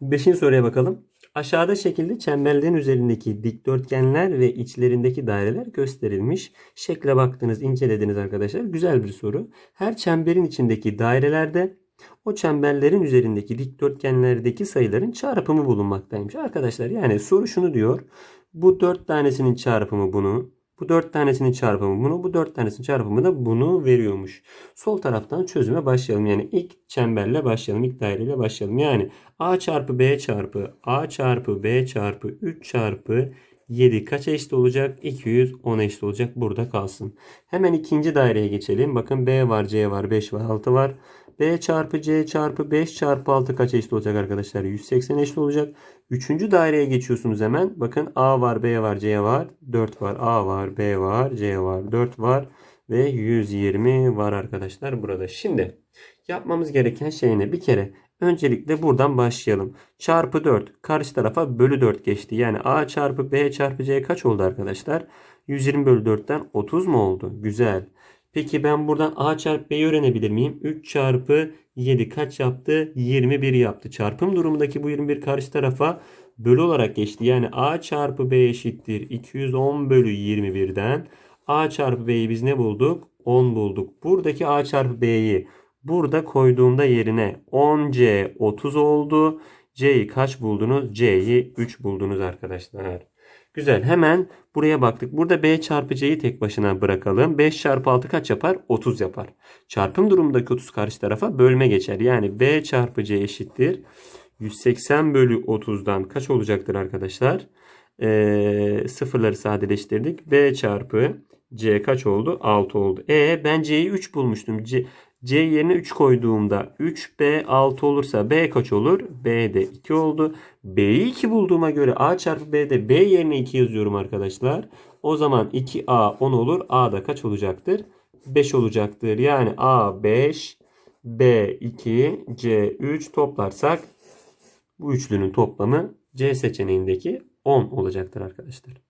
Beşinci soruya bakalım. Aşağıda şekilde çemberlerin üzerindeki dikdörtgenler ve içlerindeki daireler gösterilmiş. Şekle baktınız, incelediniz arkadaşlar. Güzel bir soru. Her çemberin içindeki dairelerde o çemberlerin üzerindeki dikdörtgenlerdeki sayıların çarpımı bulunmaktaymış. Arkadaşlar yani soru şunu diyor. Bu dört tanesinin çarpımı bunu. Bu dört tanesinin çarpımı bunu. Bu dört tanesinin çarpımı da bunu veriyormuş. Sol taraftan çözüme başlayalım. Yani ilk çemberle başlayalım. ilk daireyle başlayalım. Yani a çarpı b çarpı a çarpı b çarpı 3 çarpı 7 kaça eşit olacak? 210 eşit olacak. Burada kalsın. Hemen ikinci daireye geçelim. Bakın b var, c var, 5 var, 6 var. B çarpı c çarpı 5 çarpı 6 kaç eşit olacak arkadaşlar? 180 eşit olacak. Üçüncü daireye geçiyorsunuz hemen. Bakın a var, b var, c var. 4 var, a var, b var, c var. 4 var ve 120 var arkadaşlar burada. Şimdi yapmamız gereken şey ne? Bir kere öncelikle buradan başlayalım. Çarpı 4 karşı tarafa bölü 4 geçti. Yani a çarpı b çarpı c kaç oldu arkadaşlar? 120 bölü 4'ten 30 mu oldu? Güzel. Peki ben buradan a çarpı b'yi öğrenebilir miyim? 3 çarpı 7 kaç yaptı? 21 yaptı. Çarpım durumundaki bu 21 karşı tarafa bölü olarak geçti. Yani a çarpı b eşittir 210 bölü 21'den a çarpı b'yi biz ne bulduk? 10 bulduk. Buradaki a çarpı b'yi burada koyduğumda yerine 10c 30 oldu. c'yi kaç buldunuz? c'yi 3 buldunuz arkadaşlar. Güzel. Hemen buraya baktık. Burada b çarpı c'yi tek başına bırakalım. 5 çarpı 6 kaç yapar? 30 yapar. Çarpım durumundaki 30 karşı tarafa bölme geçer. Yani b çarpı c eşittir. 180 bölü 30'dan kaç olacaktır arkadaşlar? Ee, sıfırları sadeleştirdik. b çarpı c kaç oldu? 6 oldu. E ben c'yi 3 bulmuştum. C, c yerine 3 koyduğumda 3b 6 olursa b kaç olur? b de 2 oldu. b'yi 2 bulduğuma göre a çarpı b'de b yerine 2 yazıyorum arkadaşlar. O zaman 2a 10 olur. a da kaç olacaktır? 5 olacaktır. Yani a 5 b 2 c 3 toplarsak bu üçlünün toplamı C seçeneğindeki 10 olacaktır arkadaşlar.